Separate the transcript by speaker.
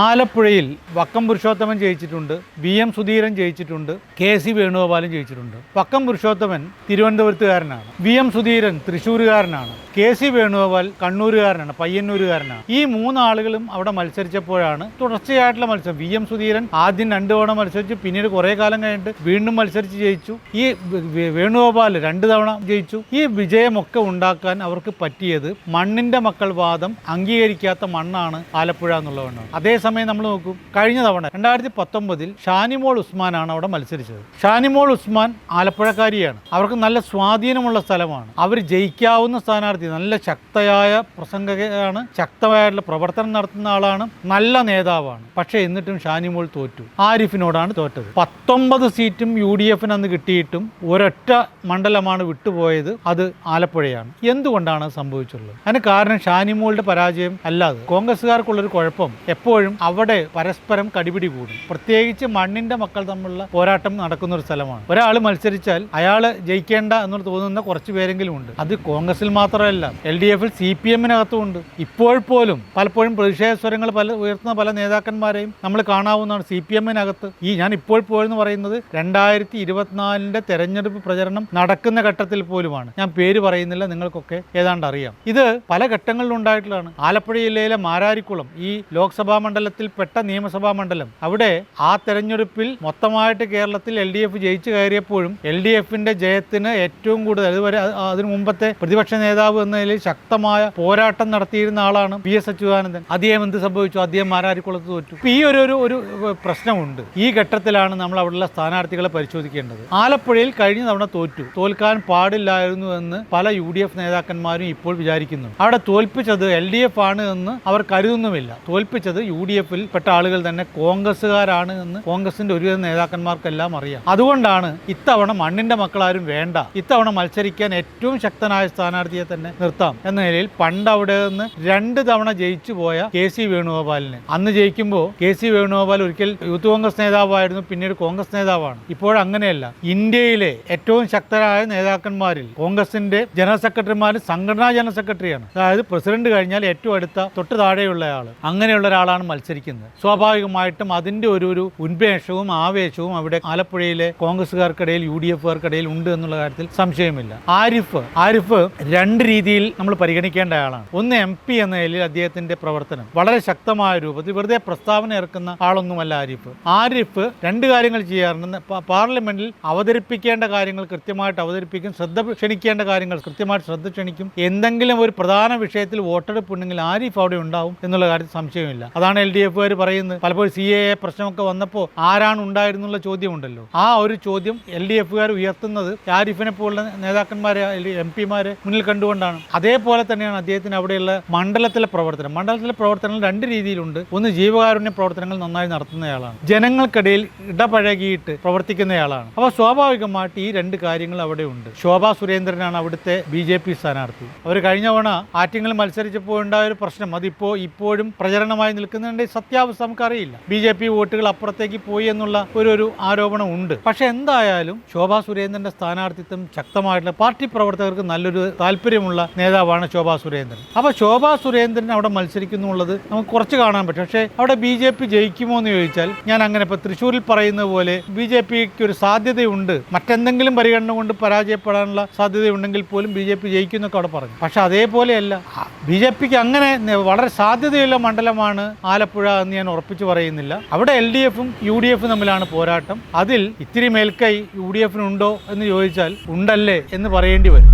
Speaker 1: ആലപ്പുഴയിൽ വക്കം പുരുഷോത്തമൻ ജയിച്ചിട്ടുണ്ട് V M Sudheeran ജയിച്ചിട്ടുണ്ട് കെ സി വേണുഗോപാലും ജയിച്ചിട്ടുണ്ട്. വക്കം പുരുഷോത്തമൻ തിരുവനന്തപുരത്തുകാരനാണ് വി എം സുധീരൻ തൃശ്ശൂരുകാരനാണ് കെ സി വേണുഗോപാൽ കണ്ണൂരുകാരനാണ് പയ്യന്നൂരുകാരനാണ്. ഈ മൂന്നാളുകളും അവിടെ മത്സരിച്ചപ്പോഴാണ് തുടർച്ചയായിട്ടുള്ള മത്സരം. വി എം സുധീരൻ ആദ്യം രണ്ട് തവണ മത്സരിച്ചു പിന്നീട് കുറേ കാലം കഴിഞ്ഞിട്ട് വീണ്ടും മത്സരിച്ച് ജയിച്ചു. ഈ വേണുഗോപാൽ രണ്ട് തവണ ജയിച്ചു. ഈ വിജയമൊക്കെ ഉണ്ടാക്കാൻ അവർക്ക് പറ്റിയത് മണ്ണിന്റെ മക്കൾ വാദം അംഗീകരിക്കാത്ത മണ്ണാണ് ആലപ്പുഴ എന്നുള്ളതാണ് അതേസമയം നമ്മൾ നോക്കും. കഴിഞ്ഞ തവണ രണ്ടായിരത്തി പത്തൊമ്പതിൽ ഷാനിമോൾ ഉസ്മാനാണ് അവിടെ മത്സരിച്ചത്. ഷാനിമോൾ ഉസ്മാൻ ആലപ്പുഴക്കാരിയാണ്. അവർക്ക് നല്ല സ്വാധീനമുള്ള സ്ഥലമാണ്. അവർ ജയിക്കാവുന്ന സ്ഥാനാർത്ഥി നല്ല ശക്തയായ പ്രസംഗകയാണ് ശക്തമായിട്ടുള്ള പ്രവർത്തനം നടത്തുന്ന ആളാണ് നല്ല നേതാവാണ്. പക്ഷേ എന്നിട്ടും ഷാനിമോൾ തോറ്റു. ആരിഫിനോടാണ് തോറ്റത്. പത്തൊമ്പത് സീറ്റും യു ഡി എഫിന് അന്ന് കിട്ടിയിട്ടും ഒരൊറ്റ മണ്ഡലമാണ് വിട്ടുപോയത് അത് ആലപ്പുഴയാണ്. എന്തുകൊണ്ടാണ് സംഭവിച്ചുള്ളത്? അതിന് കാരണം ഷാനിമോളുടെ പരാജയം അല്ലാതെ. കോൺഗ്രസ്സുകാർക്കുള്ളൊരു കുഴപ്പം എപ്പോഴും അവിടെ പരസ്പരം കടിപിടി കൂടും. പ്രത്യേകിച്ച് മണ്ണിന്റെ മക്കൾ തമ്മിലുള്ള പോരാട്ടം നടക്കുന്ന ഒരു സ്ഥലമാണ്. ഒരാൾ മത്സരിച്ചാൽ അയാൾ ജയിക്കേണ്ട എന്ന് തോന്നുന്ന കുറച്ച് പേരെങ്കിലും ഉണ്ട്. അത് കോൺഗ്രസിൽ മാത്രമല്ല എൽ ഡി എഫിൽ സി പി എമ്മിനകത്തുമുണ്ട്. ഇപ്പോൾ പോലും പലപ്പോഴും പ്രതിഷേധ സ്വരങ്ങൾ പല ഉയർത്തുന്ന പല നേതാക്കന്മാരെയും നമ്മൾ കാണാവുന്നതാണ് സി പി എമ്മിനകത്ത്. ഈ ഞാൻ ഇപ്പോൾ പോയെന്ന് പറയുന്നത് രണ്ടായിരത്തി ഇരുപത്തിനാലിന്റെ തെരഞ്ഞെടുപ്പ് പ്രചരണം നടക്കുന്ന ഘട്ടത്തിൽ പോലുമാണ്. ഞാൻ പേര് പറയുന്നില്ല നിങ്ങൾക്കൊക്കെ ഏതാണ്ട് അറിയാം. ഇത് പല ഘട്ടങ്ങളിലുണ്ടായിട്ടുള്ളതാണ്. ആലപ്പുഴ ജില്ലയിലെ മാരാരിക്കുളം ഈ ലോക്സഭാ മണ്ഡലത്തിൽ പെട്ട നിയമസഭാ മണ്ഡലം. അവിടെ ആ തെരഞ്ഞെടുപ്പിൽ മൊത്തമായിട്ട് കേരളത്തിൽ എൽ ഡി എഫ് ജയിച്ചു കയറിയപ്പോഴും എൽ ഡി എഫിന്റെ ജയത്തിന് ഏറ്റവും കൂടുതൽ അതുവരെ അതിനു മുമ്പത്തെ പ്രതിപക്ഷ നേതാവ് എന്ന നിലയിൽ ശക്തമായ പോരാട്ടം നടത്തിയിരുന്ന ആളാണ് പി എസ് അച്യുതാനന്ദൻ. അദ്ദേഹം എന്ത് സംഭവിച്ചു? അദ്ദേഹം മാരാരിക്കുളത്ത് തോറ്റു. ഈ ഒരു ഒരു ഒരു പ്രശ്നമുണ്ട്. ഈ ഘട്ടത്തിലാണ് നമ്മൾ അവിടെയുള്ള സ്ഥാനാർത്ഥികളെ പരിശോധിക്കേണ്ടത്. ആലപ്പുഴയിൽ കഴിഞ്ഞ തവണ തോറ്റു. തോൽക്കാൻ പാടില്ലായിരുന്നു എന്ന് പല യു ഡി എഫ് നേതാക്കന്മാരും ഇപ്പോൾ വിചാരിക്കുന്നു. അവിടെ തോൽപ്പിച്ചത് എൽ ഡി എഫ് ആണ് എന്ന് അവർ കരുതുന്നുമില്ല. തോൽപ്പിച്ചത് യു ഡി എഫിൽ പെട്ട ആളുകൾ തന്നെ കോൺഗ്രസ്സുകാരാണ് എന്ന് കോൺഗ്രസിന്റെ ഒരുവിധ നേതാക്കന്മാർക്കെല്ലാം അറിയാം. അതുകൊണ്ടാണ് ഇത്തവണ മണ്ണിന്റെ മക്കളാരും വേണ്ട ഇത്തവണ മത്സരിക്കാൻ ഏറ്റവും ശക്തനായ സ്ഥാനാർത്ഥിയെ തന്നെ നിർത്താം എന്ന നിലയിൽ പണ്ട് അവിടെ നിന്ന് രണ്ട് തവണ ജയിച്ചു പോയ കെ സി വേണുഗോപാലിനെ. അന്ന് ജയിക്കുമ്പോൾ കെ സി വേണുഗോപാൽ ഒരിക്കൽ യൂത്ത് കോൺഗ്രസ് നേതാവായിരുന്നു പിന്നീട് കോൺഗ്രസ് നേതാവാണ്. ഇപ്പോഴങ്ങനെയല്ല ഇന്ത്യയിലെ ഏറ്റവും ശക്തരായ നേതാക്കന്മാരിൽ കോൺഗ്രസിന്റെ ജനറൽ സെക്രട്ടറിമാർ സംഘടനാ ജനറൽ സെക്രട്ടറിയാണ്. അതായത് പ്രസിഡന്റ് കഴിഞ്ഞാൽ ഏറ്റവും അടുത്ത തൊട്ട് താഴെയുള്ള ആൾ അങ്ങനെയുള്ള ഒരാളാണ് മത്സരിക്കുന്നത്. സ്വാഭാവികമായിട്ടും അതിന്റെ ഒരു ഒരു ഉന്മേഷവും ആവേശവും അവിടെ ആലപ്പുഴയിലെ കോൺഗ്രസ്സുകാർക്കിടയിൽ യു ഡി എഫുകാർക്കിടയിൽ ഉണ്ട് എന്നുള്ള കാര്യത്തിൽ സംശയമില്ല. ആരിഫ് ആരിഫ് രണ്ട് രീതിയിൽ നമ്മൾ പരിഗണിക്കേണ്ട ആളാണ്. ഒന്ന് എം പി എന്ന നിലയിൽ അദ്ദേഹത്തിന്റെ പ്രവർത്തനം. വളരെ ശക്തമായ രൂപത്തിൽ വെറുതെ പ്രസ്താവന ഇറക്കുന്ന ആളൊന്നുമല്ല ആരിഫ്. ആരിഫ് രണ്ട് കാര്യങ്ങൾ ചെയ്യാറുണ്ട്. പാർലമെന്റിൽ അവതരിപ്പിക്കേണ്ട കാര്യങ്ങൾ കൃത്യമായിട്ട് അവതരിപ്പിക്കും ശ്രദ്ധ ക്ഷണിക്കേണ്ട കാര്യങ്ങൾ കൃത്യമായിട്ട് ശ്രദ്ധ ക്ഷണിക്കും. എന്തെങ്കിലും ഒരു പ്രധാന വിഷയത്തിൽ വോട്ടെടുപ്പ് ഉണ്ടെങ്കിൽ ആരിഫ് അവിടെ ഉണ്ടാവും എന്നുള്ള കാര്യത്തിൽ സംശയമില്ല. അതാണ് എൽ ഡി എഫുകാർ പറയുന്നത് പലപ്പോഴും സി എ പ്രശ്നമൊക്കെ വന്നപ്പോൾ ആരാണ് ഉണ്ടായിരുന്നുള്ള ചോദ്യമുണ്ടല്ലോ. ആ ഒരു ചോദ്യം എൽ ഡി എഫുകാർ ഉയർത്തുന്നത് ആരിഫിനെ പോലുള്ള നേതാക്കന്മാരെ എം പിമാരെ മുന്നിൽ കണ്ടുകൊണ്ടാണ്. അതേപോലെ തന്നെയാണ് അദ്ദേഹത്തിന് അവിടെയുള്ള മണ്ഡലത്തിലെ പ്രവർത്തനം. മണ്ഡലത്തിലെ പ്രവർത്തനങ്ങൾ രണ്ട് രീതിയിലുണ്ട്. ഒന്ന് ജീവകാരുണ്യ പ്രവർത്തനങ്ങൾ നന്നായി നടത്തുന്നയാളാണ്. ജനങ്ങൾക്കിടയിൽ ഇടപഴകിയിട്ട് പ്രവർത്തിക്കുന്നയാളാണ്. അപ്പോൾ സ്വാഭാവികമായിട്ട് ഈ രണ്ട് കാര്യങ്ങൾ അവിടെ ഉണ്ട്. ശോഭാ സുരേന്ദ്രനാണ് അവിടുത്തെ ബി ജെ പി സ്ഥാനാർത്ഥി. അവർ കഴിഞ്ഞ തവണ ആറ്റിങ്ങൾ മത്സരിച്ചപ്പോൾ ഉണ്ടായ ഒരു പ്രശ്നം. അതിപ്പോൾ ഇപ്പോഴും പ്രചരണമായി നിൽക്കുന്നുണ്ട് സത്യാവസ്ഥ നമുക്കറിയില്ല. ബി ജെ പി വോട്ടുകൾ അപ്പുറത്തേക്ക് പോയി എന്നുള്ള ഒരു ഒരു ആരോപണം ഉണ്ട് പക്ഷെ എന്തായാലും ശോഭാ സുരേന്ദ്രന്റെ സ്ഥാനാർത്ഥിത്വം ശക്തമായിട്ടുള്ള പാർട്ടി പ്രവർത്തകർക്ക് നല്ലൊരു താല്പര്യമുള്ള നേതാവാണ് ശോഭാ സുരേന്ദ്രൻ. അപ്പൊ ശോഭാ സുരേന്ദ്രൻ അവിടെ മത്സരിക്കുന്നു ഉള്ളത് നമുക്ക് കുറച്ച് കാണാൻ പറ്റും. പക്ഷേ അവിടെ ബി ജെ പി ജയിക്കുമോ എന്ന് ചോദിച്ചാൽ ഞാൻ അങ്ങനെ ഇപ്പൊ തൃശ്ശൂരിൽ പറയുന്ന പോലെ ബി ജെ പിക്ക് ഒരു സാധ്യതയുണ്ട്. മറ്റെന്തെങ്കിലും പരിഗണന കൊണ്ട് പരാജയപ്പെടാനുള്ള സാധ്യതയുണ്ടെങ്കിൽ പോലും ബി ജെ പി ജയിക്കുന്നൊക്കെ അവിടെ പറഞ്ഞു. പക്ഷെ അതേപോലെയല്ല ബി ജെ പിക്ക് അങ്ങനെ വളരെ സാധ്യതയുള്ള മണ്ഡലമാണ് ആലപ്പുഴ എന്ന് ഞാൻ ഉറപ്പിച്ചു പറയുന്നില്ല. അവിടെ എൽ ഡി എഫും യു ഡി എഫും തമ്മിലാണ് പോരാട്ടം. അതിൽ ഇത്തിരി മേൽക്കൈ യു ഡി എഫിനുണ്ടോ എന്ന് ചോദിച്ചാൽ ഉണ്ടല്ലേ എന്ന് പറയേണ്ടി വരും.